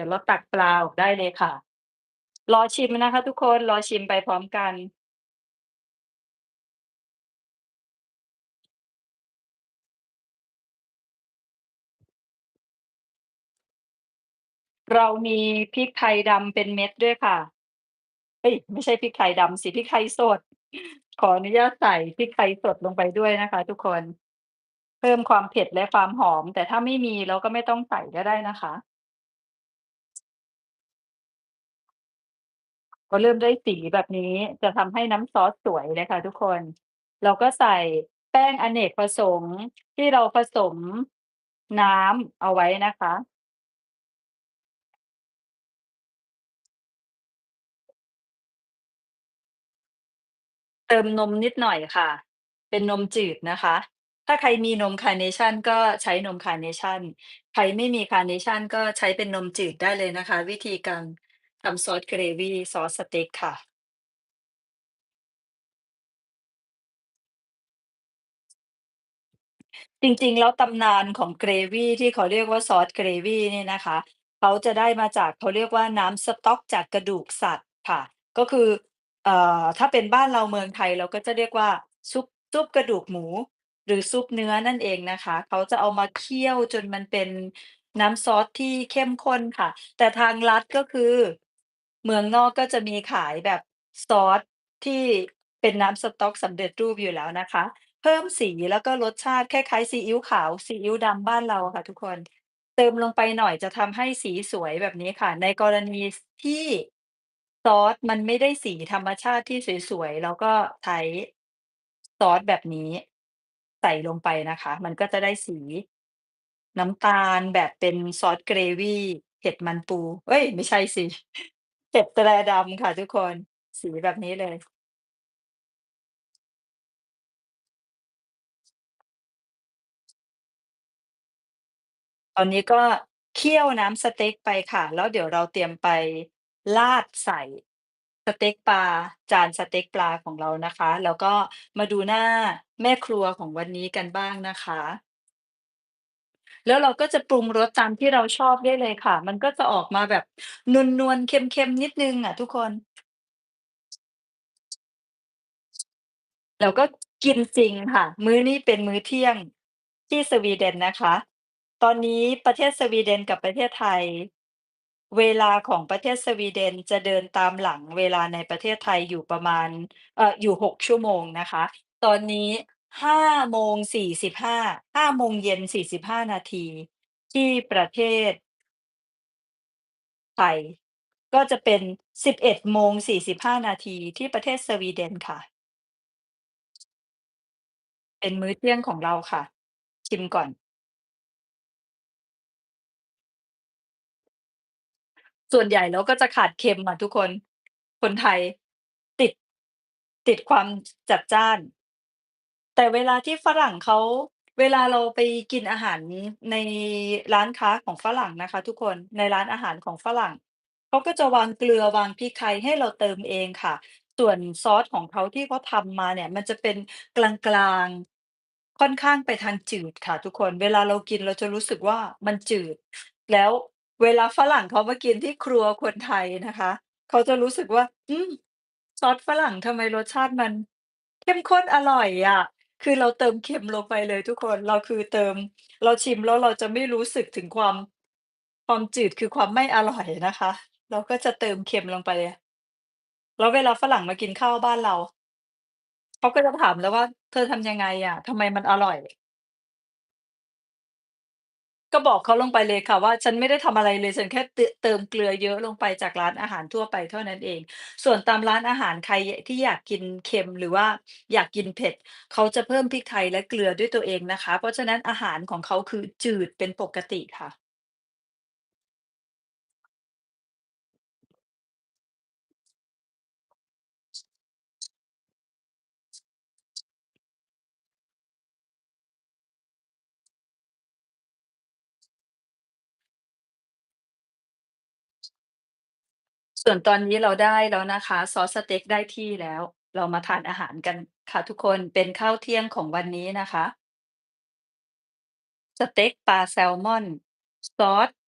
ดี๋ยวเราตักปลาออกได้เลยค่ะ รอชิมนะคะ ทุกคนรอชิมไปพร้อมกัน เรามีพริกไทยดำเป็นเม็ดด้วยค่ะเอ๊ยไม่ใช่พริกไทยดำสิพริกไทยสด ขออนุญาตใส่พริกไทยสดลงไปด้วยนะคะ ทุกคน เพิ่มความเผ็ดและความหอม แต่ถ้าไม่มีเราก็ไม่ต้องใส่ก็ได้นะคะ พอเริ่มได้สีแบบนี้จะทำให้น้ำซอสสวยเลยค่ะทุกคน เราก็ใส่แป้งอเนกประสงค์ที่เราผสมน้ำเอาไว้นะคะ เติมนมนิดหน่อยค่ะ เป็นนมจืดนะคะ ถ้าใครมีนมคาร์เนชันก็ใช้นมคาร์เนชันใครไม่มีคาร์เนชันก็ใช้เป็นนมจืดได้เลยนะคะ วิธีการ ทำซอสเกรวีซอสสเต็กค่ะ จริงๆ แล้วตำนานของเกรวี่ที่เขาเรียกว่าซอสเกรวีเนี่ยนะคะ เขาจะได้มาจากเขาเรียกว่าน้ำสต๊อกจากกระดูกสัตว์ค่ะ ก็คือเอ่อถ้าเป็นบ้านเราเมืองไทยเราก็จะเรียกว่าซุปซุปกระดูกหมู หรือซุปเนื้อนั่นเองนะคะ เขาจะเอามาเคี่ยวจนมันเป็นน้ำซอสที่เข้มข้นค่ะ แต่ทางลัดก็คือ เมืองนอกก็จะมีขายแบบซอสที่เป็นน้ำสต๊อกสำเร็จรูปอยู่แล้วนะคะ เพิ่มสีแล้วก็รสชาติคล้าย ๆ ซีอิ๊วขาว ซีอิ๊วดำบ้านเราอะค่ะทุกคน เติมลงไปหน่อยจะทำให้สีสวยแบบนี้ค่ะ ในกรณีที่ซอสมันไม่ได้สีธรรมชาติที่สวย ๆ เราก็ใช้ ซอสแบบนี้ใส่ลงไปนะคะ มันก็จะได้สี น้ำตาลแบบเป็นซอสเกรวี เห็ดมันปู เอ๊ย ไม่ใช่สิ เห็ดแตรดำค่ะทุกคน สีแบบนี้เลย ตอนนี้ก็เคี่ยวน้ำสเต็กไปค่ะ แล้วเดี๋ยวเราเตรียมไปราดใส่สเต็กปลา จานสเต็กปลาของเรานะคะ แล้วก็มาดูหน้าแม่ครัวของวันนี้กันบ้างนะคะ แล้วเราก็จะปรุงรสตามที่เราชอบได้เลยค่ะ มันก็จะออกมาแบบนวล ๆ เค็ม ๆ นิดหนึ่งอะทุกคน แล้วก็กินจริงค่ะ มื้อนี้เป็นมื้อเที่ยงที่สวีเดนนะคะ ตอนนี้ประเทศสวีเดนกับประเทศไทย เวลาของประเทศสวีเดนจะเดินตามหลังเวลาในประเทศไทยอยู่ประมาณ เอ่อ อยู่ 6 ชั่วโมงนะคะ ตอนนี้ 5โมง45 5โมงเย็น45นาที ที่ประเทศ ไทย ก็จะเป็น 11โมง45 นาทีที่ประเทศสวีเดนค่ะ เป็นมื้อเที่ยงของเราค่ะ ชิมก่อน ส่วนใหญ่แล้วก็จะขาดเค็มอะทุกคน คนไทย ติด ติดความจจัดจ้าน แต่เวลาที่ฝรั่งเขา เวลาเราไปกินอาหารในร้านค้าของฝรั่งนะคะทุกคน ในร้านอาหารของฝรั่ง เขาก็จะวางเกลือ วางพริกไทยให้เราเติมเองค่ะ ส่วนซอสของเขาที่เขาทำมาเนี่ย มันจะเป็นกลาง ๆ ค่อนข้างไปทางจืดค่ะทุกคน เวลาเรากินเราจะรู้สึกว่ามันจืด แล้วเวลาฝรั่งเขามากินที่ครัวคนไทยนะคะ เขาจะรู้สึกว่า"อืม ซอสฝรั่งทำไมรสชาติมันเข้มข้นอร่อยอะ" คือเราเติมเค็มลงไปเลยทุกคน เราคือเติม เราชิมแล้วเราจะไม่รู้สึกถึงความ ความจืด คือความไม่อร่อยนะคะ เราก็จะเติมเค็มลงไปแล้วเวลาฝรั่งมากินข้าวบ้านเรา เขาก็จะถามแล้ว่า"เธอทำยังไงอะ ทำไมมันอร่อย?" ก็บอกเขาลงไปเลยค่ะว่า"ฉันไม่ได้ทำอะไรเลย ฉันแค่เตือเติมเกลือเยอะลงไปจากร้านอาหารทั่วไปเท่านั้นเอง"ส่วนตามร้านอาหารใคร ย ที่อยากกินเค็ม หรือว่าอยากกินเผ็ด เขาจะเพิ่มพริกไทยและเกลือด้วยตัวเองนะคะ เพราะฉะนั้นอาหารของเขาคือจืดเป็นปกติค่ะ ส่วนตอนนี้เราได้แล้วนะคะ ซอสสเต็กได้ที่แล้ว เรามาทานอาหารกันค่ะทุกคนเป็นข้าวเที่ยงของวันนี้นะคะ สเต็กปลาแซลมอน ซอส